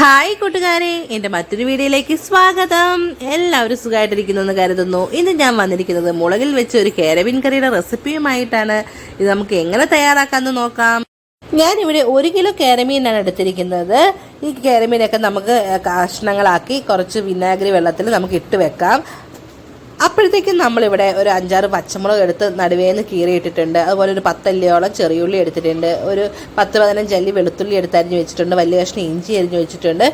Hi കൂട്ടുകാരെ എന്റെ മറ്റൊരു വീഡിയോയിലേക്ക് സ്വാഗതം. എല്ലാവരും സുഖമായിട്ടിരിക്കുന്നു എന്ന് കരുതുന്നു. ഇന്ന് ഞാൻ വന്നിരിക്കുന്നത് മുളകിൽ വെച്ച് ഒരു കേരവിൻ കറിയുടെ റെസിപ്പിയുമായിട്ടാണ്. ഇത് നമുക്ക് എങ്ങനെ തയ്യാറാക്കാമെന്ന് നോക്കാം. ഞാനിവിടെ ഒരു കിലോ കേരമീനാണ് എടുത്തിരിക്കുന്നത്. ഈ കേരമീനൊക്കെ നമുക്ക് കഷ്ണങ്ങളാക്കി കുറച്ച് വിനാഗിരി വെള്ളത്തിൽ നമുക്ക് ഇട്ട് വെക്കാം. അപ്പോഴത്തേക്കും നമ്മളിവിടെ ഒരു അഞ്ചാറ് പച്ചമുളക് എടുത്ത് നടുവേന്ന് കീറിയിട്ടിട്ടുണ്ട്. അതുപോലെ ഒരു പത്തല്ലിയോളം ചെറിയുള്ളി എടുത്തിട്ടുണ്ട്. ഒരു പത്ത് പതിനഞ്ച് അല്ലി വെളുത്തുള്ളി എടുത്ത് അരിഞ്ഞ് വെച്ചിട്ടുണ്ട്. വലിയ കഷ്ണം ഇഞ്ചി അരിഞ്ഞ് വെച്ചിട്ടുണ്ട്.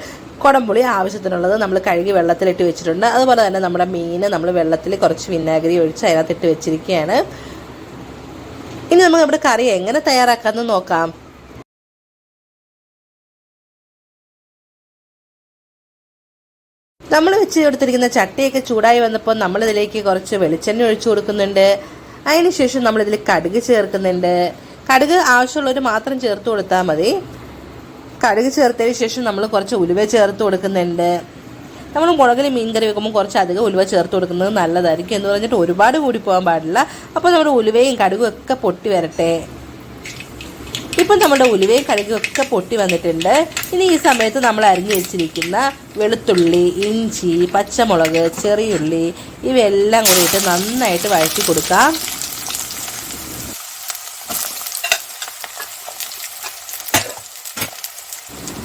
കുടംപുളി ആവശ്യത്തിനുള്ളത് നമ്മൾ കഴുകി വെള്ളത്തിലിട്ട് വെച്ചിട്ടുണ്ട്. അതുപോലെ തന്നെ നമ്മുടെ മീൻ നമ്മൾ വെള്ളത്തിൽ കുറച്ച് വിനാഗിരി ഒഴിച്ച് അതിനകത്തിട്ട് വെച്ചിരിക്കുകയാണ്. ഇനി നമുക്ക് നമ്മുടെ കറി എങ്ങനെ തയ്യാറാക്കാമെന്ന് നോക്കാം. നമ്മൾ വെച്ച് കൊടുത്തിരിക്കുന്ന ചട്ടിയൊക്കെ ചൂടായി വന്നപ്പോൾ നമ്മളിതിലേക്ക് കുറച്ച് വെളിച്ചെണ്ണ ഒഴിച്ചു കൊടുക്കുന്നുണ്ട്. അതിനുശേഷം നമ്മളിതിൽ കടുക് ചേർക്കുന്നുണ്ട്. കടുക് ആവശ്യമുള്ളവർ മാത്രം ചേർത്ത് കൊടുത്താൽ മതി. കടുക് ചേർത്തതിന് ശേഷം നമ്മൾ കുറച്ച് ഉലുവ ചേർത്ത് കൊടുക്കുന്നുണ്ട്. നമ്മൾ മുളകിൽ മീൻ കറി വെക്കുമ്പോൾ കുറച്ച് അധികം ഉലുവ ചേർത്ത് കൊടുക്കുന്നത് നല്ലതായിരിക്കും എന്ന് പറഞ്ഞിട്ട് ഒരുപാട് കൂടി പോകാൻ പാടില്ല. അപ്പോൾ നമ്മുടെ ഉലുവയും കടുകും ഒക്കെ പൊട്ടി വരട്ടെ. ഇപ്പം നമ്മുടെ ഉലുവയും ഒക്കെ പൊട്ടി വന്നിട്ടുണ്ട്. ഇനി ഈ സമയത്ത് നമ്മൾ അരിഞ്ഞു വെച്ചിരിക്കുന്ന വെളുത്തുള്ളി ഇഞ്ചി പച്ചമുളക് ചെറിയുള്ളി ഇവയെല്ലാം കൂടിയിട്ട് നന്നായിട്ട് വഴറ്റി കൊടുക്കാം.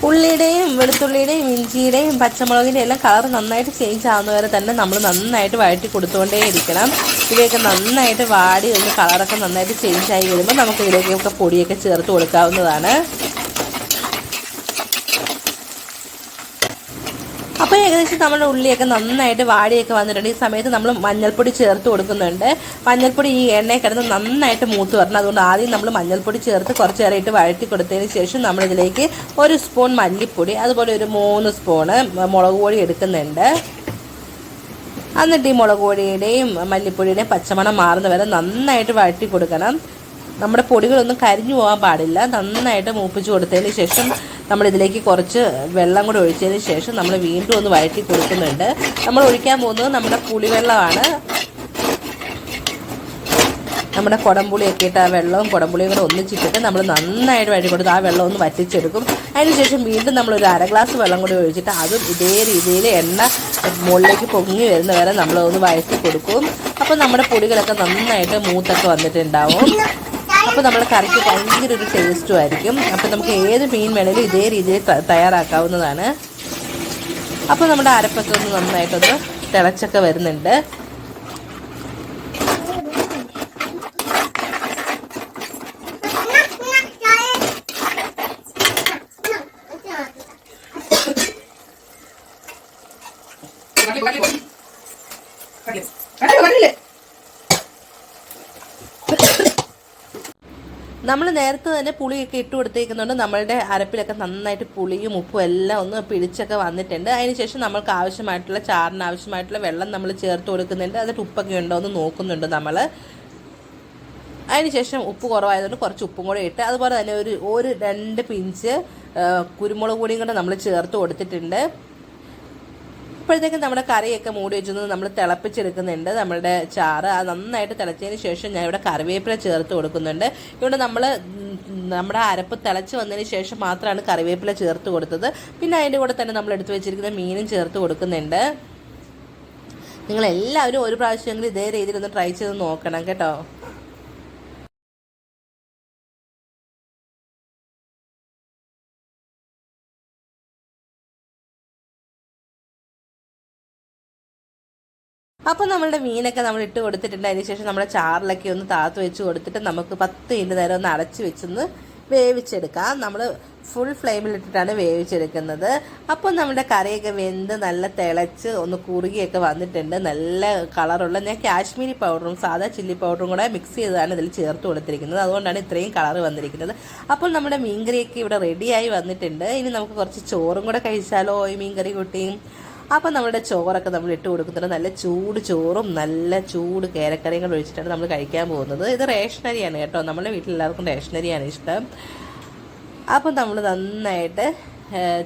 ഉള്ളിയുടെയും വെളുത്തുള്ളിയുടെയും ഇഞ്ചിയുടെയും പച്ചമുളകിന്റെ എല്ലാം കളർ നന്നായിട്ട് ചേഞ്ച് ആവുന്ന വരെ തന്നെ നമ്മൾ നന്നായിട്ട് വഴറ്റി കൊടുത്തുകൊണ്ടേ ഇരിക്കണം. ഇവയൊക്കെ നന്നായിട്ട് വാടി ഒന്ന് കളറൊക്കെ നന്നായിട്ട് ചേഞ്ച് ആയി വരുമ്പോൾ നമുക്ക് ഇതിലേക്കൊക്കെ പൊടിയൊക്കെ ചേർത്ത് കൊടുക്കാവുന്നതാണ്. ഏകദേശം നമ്മുടെ ഉള്ളിയൊക്കെ നന്നായിട്ട് വാടിയൊക്കെ വന്നിട്ടുണ്ട്. ഈ സമയത്ത് നമ്മൾ മഞ്ഞൾപ്പൊടി ചേർത്ത് കൊടുക്കുന്നുണ്ട്. മഞ്ഞൾപ്പൊടി ഈ എണ്ണയിൽ കിടന്ന് നന്നായിട്ട് മൂത്ത് വരണം. അതുകൊണ്ട് ആദ്യം നമ്മൾ മഞ്ഞൾപ്പൊടി ചേർത്ത് കുറച്ച് നേരമായിട്ട് വഴറ്റി കൊടുത്തതിന് ശേഷം നമ്മളിതിലേക്ക് ഒരു സ്പൂൺ മല്ലിപ്പൊടി അതുപോലെ ഒരു മൂന്ന് സ്പൂണ് മുളക് പൊടി എടുക്കുന്നുണ്ട്. എന്നിട്ട് ഈ മുളക് പൊടിയുടെയും മല്ലിപ്പൊടിയുടെയും പച്ചമണം മാറുന്ന വരെ നന്നായിട്ട് വഴറ്റി കൊടുക്കണം. നമ്മുടെ പൊടികളൊന്നും കരിഞ്ഞു പോകാൻ പാടില്ല. നന്നായിട്ട് മൂപ്പിച്ച് കൊടുത്തതിന് ശേഷം നമ്മൾ ഇതിലേക്ക് കുറച്ച് വെള്ളം കൂടി ഒഴിച്ചതിന് ശേഷം നമ്മൾ വീണ്ടും ഒന്ന് വഴറ്റി കൊടുക്കുന്നുണ്ട്. നമ്മൾ ഒഴിക്കാൻ പോകുന്നത് നമ്മുടെ പുളിവെള്ളമാണ്. നമ്മുടെ കുടംപുളിയൊക്കെ ഇട്ട് ആ വെള്ളവും കുടംപുളിയും കൂടെ ഒന്നിച്ചിട്ടിട്ട് നമ്മൾ നന്നായിട്ട് വഴി കൊടുത്ത് ആ വെള്ളം ഒന്ന് വറ്റിച്ചെടുക്കും. അതിനുശേഷം വീണ്ടും നമ്മൾ ഒരു അര ഗ്ലാസ് വെള്ളം കൂടി ഒഴിച്ചിട്ട് അതും ഇതേ രീതിയിൽ എണ്ണ മുകളിലേക്ക് പൊങ്ങി വരുന്ന വരെ നമ്മൾ ഒന്ന് വഴറ്റി കൊടുക്കും. അപ്പോൾ നമ്മുടെ പൊടികളൊക്കെ നന്നായിട്ട് മൂത്തൊക്കെ വന്നിട്ടുണ്ടാവും. അപ്പോൾ നമ്മുടെ കറിക്ക് ഭയങ്കര ഒരു ടേസ്റ്റും ആയിരിക്കും അപ്പോൾ നമുക്ക് ഏത് മീൻ വേണേലും ഇതേ രീതിയിൽ തയ്യാറാക്കാവുന്നതാണ്. അപ്പോൾ നമ്മുടെ അരപ്പൊക്കെ ഒന്ന് നന്നായിട്ടൊന്ന് തിളച്ചൊക്കെ വരുന്നുണ്ട്. നമ്മൾ നേരത്തെ തന്നെ പുളിയൊക്കെ ഇട്ട് കൊടുത്തേക്കുന്നുണ്ട്. നമ്മളുടെ അരപ്പിലൊക്കെ നന്നായിട്ട് പുളിയും ഉപ്പും എല്ലാം ഒന്ന് പിടിച്ചൊക്കെ വന്നിട്ടുണ്ട്. അതിനുശേഷം നമ്മൾക്ക് ആവശ്യമായിട്ടുള്ള ചാറിന് ആവശ്യമായിട്ടുള്ള വെള്ളം നമ്മൾ ചേർത്ത് കൊടുക്കുന്നുണ്ട്. അതിട്ട് ഉപ്പൊക്കെ ഉണ്ടോ എന്ന് നോക്കുന്നുണ്ട് നമ്മൾ. അതിനുശേഷം ഉപ്പ് കുറവായതുകൊണ്ട് കുറച്ച് ഉപ്പും കൂടെ ഇട്ട് അതുപോലെ തന്നെ ഒരു ഒരു രണ്ട് പിഞ്ച് കുരുമുളക് പൊടിയും കൂടെ നമ്മൾ ചേർത്ത് കൊടുത്തിട്ടുണ്ട്. അപ്പോഴത്തേക്കും നമ്മുടെ കറിയൊക്കെ മൂടി വെച്ചിരുന്നത് നമ്മൾ തിളപ്പിച്ചെടുക്കുന്നുണ്ട്. നമ്മുടെ ചാറ് അത് നന്നായിട്ട് തിളച്ചതിന് ശേഷം ഞാൻ ഇവിടെ കറിവേപ്പില ചേർത്ത് കൊടുക്കുന്നുണ്ട്. ഇവിടെ നമ്മൾ നമ്മുടെ അരപ്പ് തിളച്ച് വന്നതിന് ശേഷം മാത്രമാണ് കറിവേപ്പില ചേർത്ത് കൊടുത്തത്. പിന്നെ അതിന്റെ കൂടെ തന്നെ നമ്മൾ എടുത്തു വെച്ചിരിക്കുന്ന മീനും ചേർത്ത് കൊടുക്കുന്നുണ്ട്. നിങ്ങളെല്ലാവരും ഒരു പ്രാവശ്യമെങ്കിലും ഇതേ രീതിയിൽ ഒന്ന് ട്രൈ ചെയ്ത് നോക്കണം കേട്ടോ. അപ്പോൾ നമ്മളുടെ മീനൊക്കെ നമ്മൾ ഇട്ട് കൊടുത്തിട്ടുണ്ട്. അതിന് ശേഷം നമ്മുടെ ചാറിലൊക്കെ ഒന്ന് താത്ത് വെച്ച് കൊടുത്തിട്ട് നമുക്ക് പത്ത് മിനിറ്റ് നേരം ഒന്ന് അടച്ച് വെച്ചൊന്ന് വേവിച്ചെടുക്കാം. നമ്മൾ ഫുൾ ഫ്ലെയിമിലിട്ടിട്ടാണ് വേവിച്ചെടുക്കുന്നത്. അപ്പോൾ നമ്മുടെ കറിയൊക്കെ വെന്ത് നല്ല തിളച്ച് ഒന്ന് കുറുകിയൊക്കെ വന്നിട്ടുണ്ട്. നല്ല കളറുള്ള ഞാൻ കാശ്മീരി പൗഡറും സാധാ ചില്ലി പൗഡറും കൂടെ മിക്സ് ചെയ്താണ് ഇതിൽ ചേർത്ത് കൊടുത്തിരിക്കുന്നത്. അതുകൊണ്ടാണ് ഇത്രയും കളർ വന്നിരിക്കുന്നത്. അപ്പോൾ നമ്മുടെ മീൻകറിയൊക്കെ ഇവിടെ റെഡിയായി വന്നിട്ടുണ്ട്. ഇനി നമുക്ക് കുറച്ച് ചോറും കൂടെ കഴിച്ചാലോ? ഈ മീൻകറി കുട്ടിയും അപ്പം നമ്മുടെ ചോറൊക്കെ നമ്മൾ ഇട്ട് കൊടുക്കുന്നുണ്ട് നല്ല ചൂട് ചോറും നല്ല ചൂട് കേരക്കറിയും കൂടെ ഒഴിച്ചിട്ടാണ് നമ്മൾ കഴിക്കാൻ പോകുന്നത്. ഇത് റേഷനരിയാണ് കേട്ടോ. നമ്മുടെ വീട്ടിൽ എല്ലാവർക്കും റേഷനറിയാണ് ഇഷ്ടം. അപ്പം നമ്മൾ നന്നായിട്ട്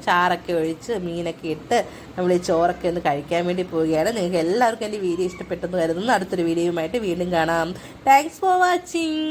ചാറൊക്കെ ഒഴിച്ച് മീനൊക്കെ ഇട്ട് നമ്മൾ ഈ ചോറൊക്കെ ഒന്ന് കഴിക്കാൻ വേണ്ടി പോവുകയാണ്. നിങ്ങൾക്ക് എല്ലാവർക്കും എന്റെ വീഡിയോ ഇഷ്ടപ്പെട്ടെന്ന് കരുതുന്നു. അടുത്തൊരു വീഡിയോയുമായിട്ട് വീണ്ടും കാണാം. Thanks for watching